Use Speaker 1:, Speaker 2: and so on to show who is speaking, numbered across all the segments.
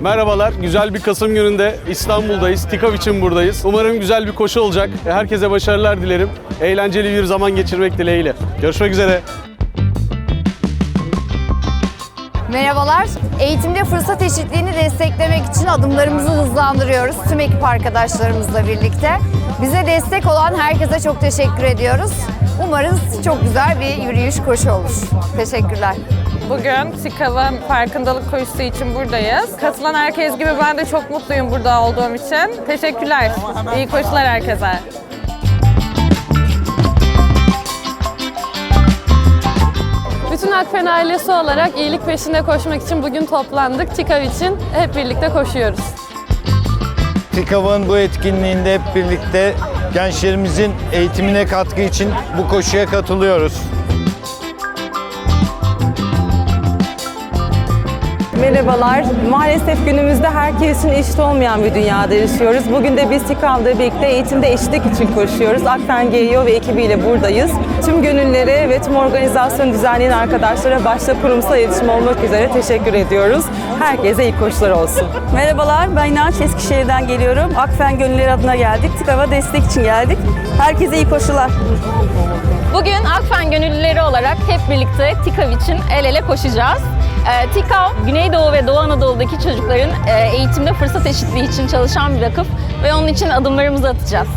Speaker 1: Merhabalar, güzel bir Kasım gününde İstanbul'dayız. TİKAV için buradayız. Umarım güzel bir koşu olacak. Herkese başarılar dilerim. Eğlenceli bir zaman geçirmek dileğiyle. Görüşmek üzere.
Speaker 2: Merhabalar. Eğitimde fırsat eşitliğini desteklemek için adımlarımızı hızlandırıyoruz tüm ekip arkadaşlarımızla birlikte. Bize destek olan herkese çok teşekkür ediyoruz. Umarız çok güzel bir yürüyüş koşu olur. Teşekkürler.
Speaker 3: Bugün TİKAV'ın farkındalık koşusu için buradayız. Katılan herkes gibi ben de çok mutluyum burada olduğum için. Teşekkürler. İyi koşular herkese.
Speaker 4: Bütün Akfen ailesi olarak iyilik peşinde koşmak için bugün toplandık. TİKAV için hep birlikte koşuyoruz.
Speaker 5: TİKAV'ın bu etkinliğinde hep birlikte gençlerimizin eğitimine katkı için bu koşuya katılıyoruz.
Speaker 6: Merhabalar. Maalesef günümüzde herkesin eşit olmayan bir dünyada yaşıyoruz. Bugün de biz TİKAV'da birlikte eğitimde eşitlik için koşuyoruz. Akfen GEO ve ekibiyle buradayız. Tüm gönüllere ve tüm organizasyonu düzenleyen arkadaşlara başta kurumsal iletişim olmak üzere teşekkür ediyoruz. Herkese iyi koşular olsun.
Speaker 7: Merhabalar, ben İnanç Eskişehir'den geliyorum. Akfen Gönülleri adına geldik. TİKAV'a destek için geldik. Herkese iyi koşular.
Speaker 8: Bugün Akfen gönüllüleri olarak hep birlikte TİKAV için el ele koşacağız. Ee, TİKAV, Güneydoğu ve Doğu Anadolu'daki çocukların e, eğitimde fırsat eşitliği için çalışan bir vakıf ve onun için adımlarımızı atacağız.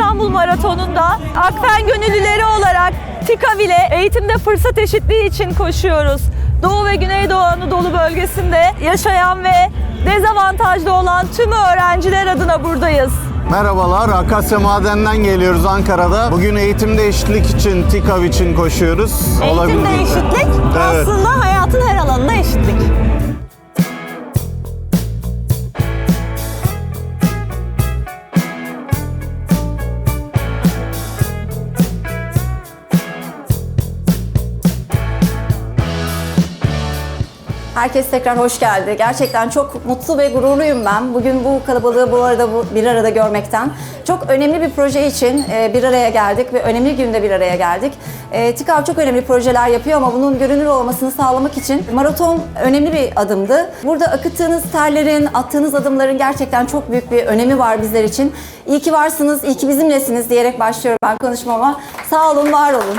Speaker 6: İstanbul Maratonu'nda Akfen gönüllüleri olarak TİKAV ile eğitimde fırsat eşitliği için koşuyoruz. Doğu ve Güneydoğu Anadolu bölgesinde yaşayan ve dezavantajlı olan tüm öğrenciler adına buradayız.
Speaker 9: Merhabalar, Akasya Maden'den geliyoruz Ankara'da. Bugün eğitimde eşitlik için, TİKAV için koşuyoruz.
Speaker 6: Eğitimde
Speaker 9: Olabildiğince.
Speaker 6: eşitlik
Speaker 9: Evet.
Speaker 6: aslında hayatın her alanında eşitlik.
Speaker 7: Herkes tekrar hoş geldi. Gerçekten çok mutlu ve gururluyum ben. Bugün bu kalabalığı bu arada bu bir arada görmekten. Çok önemli bir proje için e, bir araya geldik ve önemli günde bir araya geldik. E, TİKAV çok önemli projeler yapıyor ama bunun görünür olmasını sağlamak için maraton önemli bir adımdı. Burada akıttığınız terlerin, attığınız adımların gerçekten çok büyük bir önemi var bizler için. İyi ki varsınız, iyi ki bizimlesiniz diyerek başlıyorum ben konuşmama. Sağ olun, var olun.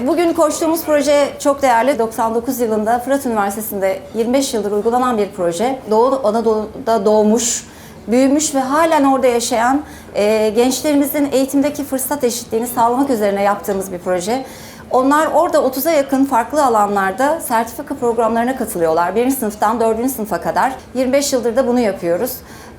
Speaker 7: Bugün koştuğumuz proje çok değerli. 99 yılında Fırat Üniversitesi'nde 25 yıldır uygulanan bir proje. Doğu Anadolu'da doğmuş, büyümüş ve halen orada yaşayan e, gençlerimizin eğitimdeki fırsat eşitliğini sağlamak üzerine yaptığımız bir proje. Onlar orada 30'a yakın farklı alanlarda sertifika programlarına katılıyorlar. 1. sınıftan 4. sınıfa kadar. 25 yıldır da bunu yapıyoruz.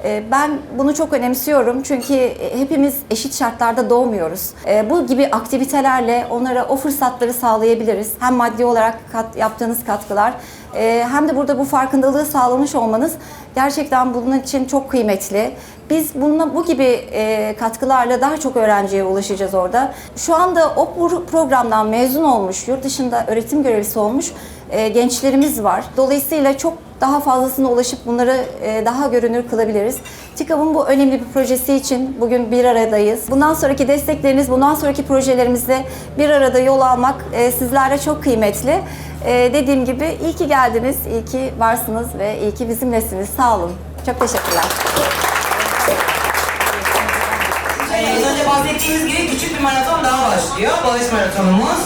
Speaker 7: Ee, Ben bunu çok önemsiyorum çünkü hepimiz eşit şartlarda doğmuyoruz. Ee, Bu gibi aktivitelerle onlara o fırsatları sağlayabiliriz. Hem maddi olarak kat- yaptığınız katkılar e, hem de burada bu farkındalığı sağlamış olmanız gerçekten bunun için çok kıymetli. Biz bununla bu gibi e, katkılarla daha çok öğrenciye ulaşacağız orada. Şu anda o pro- programdan mezun olmuş, yurt dışında öğretim görevlisi olmuş e, gençlerimiz var. Dolayısıyla çok daha fazlasına ulaşıp bunları e, daha görünür kılabiliriz. TİKAV'ın bu önemli bir projesi için bugün bir aradayız. Bundan sonraki destekleriniz, bundan sonraki projelerimizde bir arada yol almak e, sizlere çok kıymetli. E, dediğim gibi iyi ki geldiniz, iyi ki varsınız ve iyi ki bizimlesiniz. Sağ olun. Çok teşekkürler.
Speaker 10: Ee, Az önce bahsettiğimiz gibi küçük bir maraton daha başlıyor. Bağış maratonumuz.